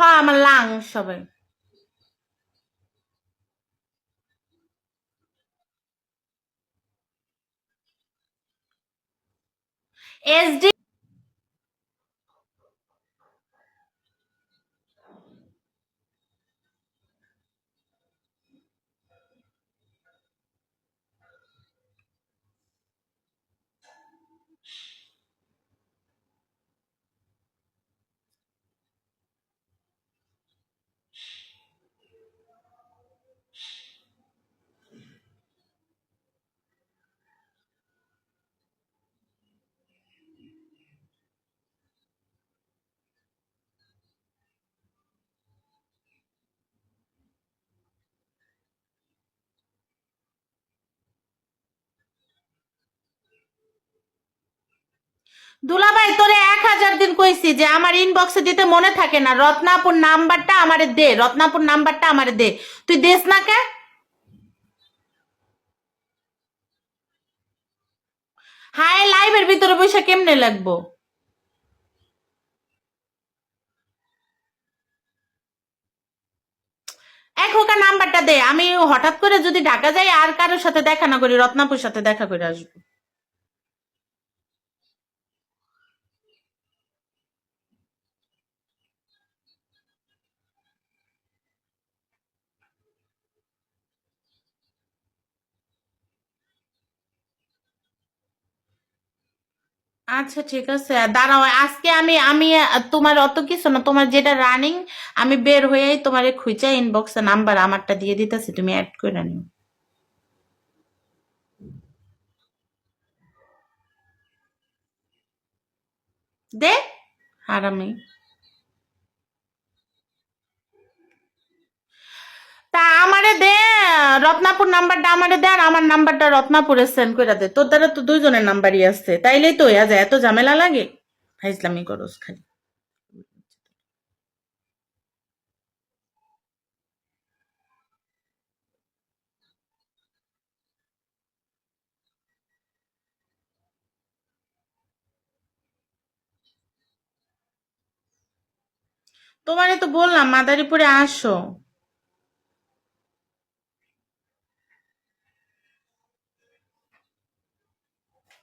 হ্যাঁ আমার লাং সবাই এসডি দুলাভাই, তোরে এক হাজার দিন কইছি যে আমার ইনবক্সে দিতে মনে থাকে না। রত্নাপুর নাম্বারটা আমারে দে, রত্নাপুর নাম্বারটা আমারে দে। তুই দেস না কে? হায় লাইভের ভিতরে বসে কেমনে লাগবো? এক নাম্বারটা দে, আমি হঠাৎ করে যদি ঢাকা যাই আর কারোর সাথে দেখা না করি, রত্নাপুর সাথে দেখা করে আসব। আচ্ছা ঠিক আছে। দাঁড়াও, আজকে আমি আমি, তোমার অত কিছু না, তোমার যেটা রানিং আমি বের হয়েই তোমার খুঁজে ইনবক্সে নাম্বার আমারটা দিয়ে দিতেছি, তুমি অ্যাড করে নিও। দে, হারামি। তা আমারে দে। রত্নাপুর নাম্বারটা আমারে দে আর আমার নাম্বারটা রত্নাপুরে সেন্ড করে দে। তোর দ্বারা তো দুইজনের নাম্বারই আছে তাইলেই তো হইয়া যায়, এত ঝামেলা লাগে? ফাইজলামি করস খালি। তোমারে তো বললাম, মাদারীপুরে আসো।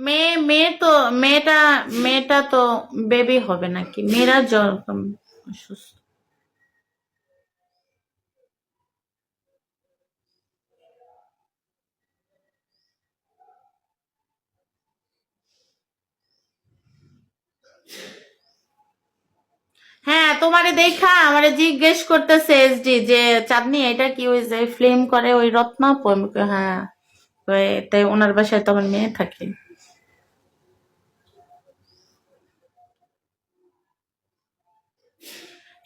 মেয়ে মেয়ে তো মেয়েটা মেয়েটা তো বেবি হবে নাকি? মেয়েরা যখন অসুস্থ হ্যাঁ তোমারে দেখা আমারে জিজ্ঞেস করতেছে এসডি যে চাঁদনি এটা কি ওই যে ফিল্ম করে ওই কই, হ্যাঁ তাই ওনার বাসায় তো মেয়ে থাকে।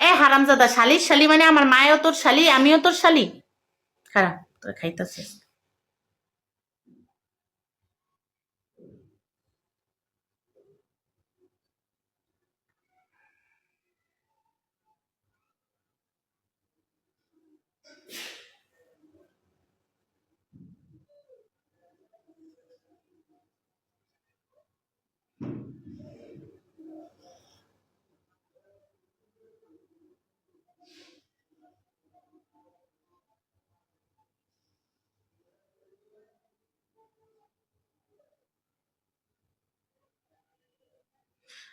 এ হারামজাদা, শালি শালি মানে আমার মায়ও তোর শালি, আমিও তোর শালি। খারাপ, তোর খাইতেছে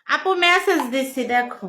আপু মেসেজ দিচ্ছি দেখো